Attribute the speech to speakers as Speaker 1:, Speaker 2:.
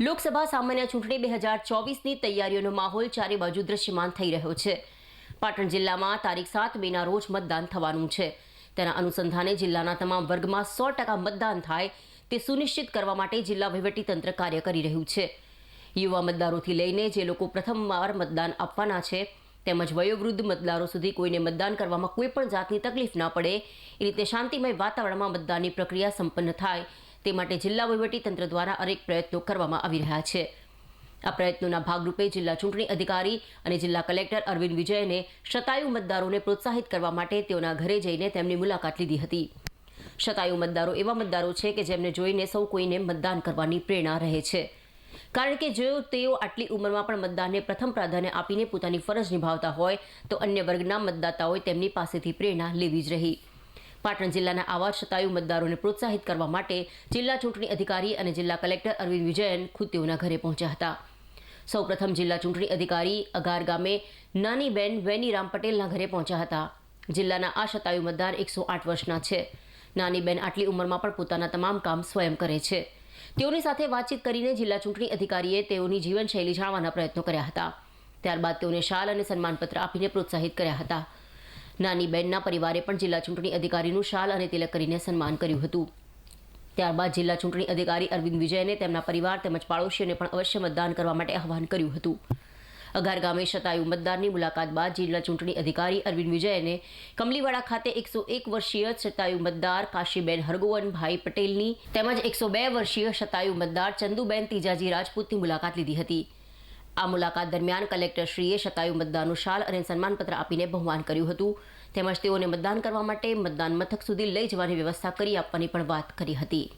Speaker 1: લોકસભા સામાન્ય ચૂંટણી બે હજાર ચોવીસની તૈયારીઓનો માહોલ ચારે બાજુ દ્રશ્યમાન થઈ રહ્યો છે. પાટણ જિલ્લામાં તારીખ સાત મેના રોજ મતદાન થવાનું છે. તેના અનુસંધાને જિલ્લાના તમામ વર્ગમાં સો ટકા મતદાન થાય તે સુનિશ્ચિત કરવા માટે જિલ્લા વહીવટીતંત્ર કાર્ય કરી રહ્યું છે. યુવા મતદારોથી લઈને જે લોકો પ્રથમવાર મતદાન આપવાના છે તેમજ વયોવૃદ્ધ મતદારો સુધી કોઈને મતદાન કરવામાં કોઈ પણ જાતની તકલીફ ન પડે, એ રીતે શાંતિમય વાતાવરણમાં મતદાનની પ્રક્રિયા સંપન્ન થાય તે માટે જિલ્લા વહીવટીતંત્ર દ્વારા અનેક પ્રયત્નો કરવામાં આવી રહ્યા છે. આ પ્રયત્નોના ભાગરૂપે જિલ્લા ચૂંટણી અધિકારી અને જિલ્લા કલેક્ટર અરવિંદ વિજયને શતાયુ મતદારોને પ્રોત્સાહિત કરવા માટે તેઓના ઘરે જઈને તેમની મુલાકાત લીધી હતી. શતાયુ મતદારો એવા મતદારો છે કે જેમને જોઈને સૌ કોઈને મતદાન કરવાની પ્રેરણા રહે છે. કારણ કે જો તેઓ આટલી ઉંમરમાં પણ મતદાનને પ્રથમ પ્રાધાન્ય આપીને પોતાની ફરજ નિભાવતા હોય, તો અન્ય વર્ગના મતદાતાઓએ તેમની પાસેથી પ્રેરણા લેવી જ રહી. પાટણ જિલ્લાના આવા શતાયુ મતદારોને પ્રોત્સાહિત કરવા માટે જિલ્લા ચૂંટણી અધિકારી અને જિલ્લા કલેક્ટર અરવિંદ વિજયન ખુદ તેઓના ઘરે પહોંચ્યા હતા. સૌપ્રથમ જિલ્લા ચૂંટણી અધિકારી અગાર ગામે નાની નાનીબેન વેનીરામ પટેલના ઘરે પહોંચ્યા હતા. જિલ્લાના આ શતાયુ મતદાર એકસો આઠ વર્ષના છે. નાની બેન આટલી ઉંમરમાં પણ પોતાના તમામ કામ સ્વયં કરે છે. તેઓની સાથે વાતચીત કરીને જિલ્લા ચૂંટણી અધિકારીએ તેઓની જીવનશૈલી જાણવાના પ્રયત્નો કર્યા હતા. ત્યારબાદ તેઓને શાલ અને સન્માનપત્ર આપીને પ્રોત્સાહિત કર્યા હતા. નાની બહેનના પરિવારે પણ જિલ્લા ચૂંટણી અધિકારીનું શાલ અને તિલક કરીને સન્માન કર્યું હતું. ત્યારબાદ જિલ્લા ચૂંટણી અધિકારી અરવિંદ વિજયને તેમના પરિવાર તેમજ પાડોશીઓને પણ અવશ્ય મતદાન કરવા માટે આહવાન કર્યું હતું. અઘાર ગામે શતાયુ મતદારની મુલાકાત બાદ જિલ્લા ચૂંટણી અધિકારી અરવિંદ વિજયને કમલીવાડા ખાતે એકસો એક વર્ષીય શતાયુ મતદાર કાશીબેન હરગોવનભાઈ પટેલની તેમજ એકસો બે વર્ષીય શતાયુ મતદાર ચંદુબેન તીજાજી રાજપૂતની મુલાકાત લીધી હતી. આ મુલાકાત દરમિયાન કલેક્ટરશ્રીએ શતાયુ મતદાનનું શાલ અને સન્માનપત્ર આપીને બહુમાન કર્યું હતું. તેમજ તેઓને મતદાન કરવા માટે મતદાન મથક સુધી લઈ જવાની વ્યવસ્થા કરી આપવાની પણ વાત કરી હતી.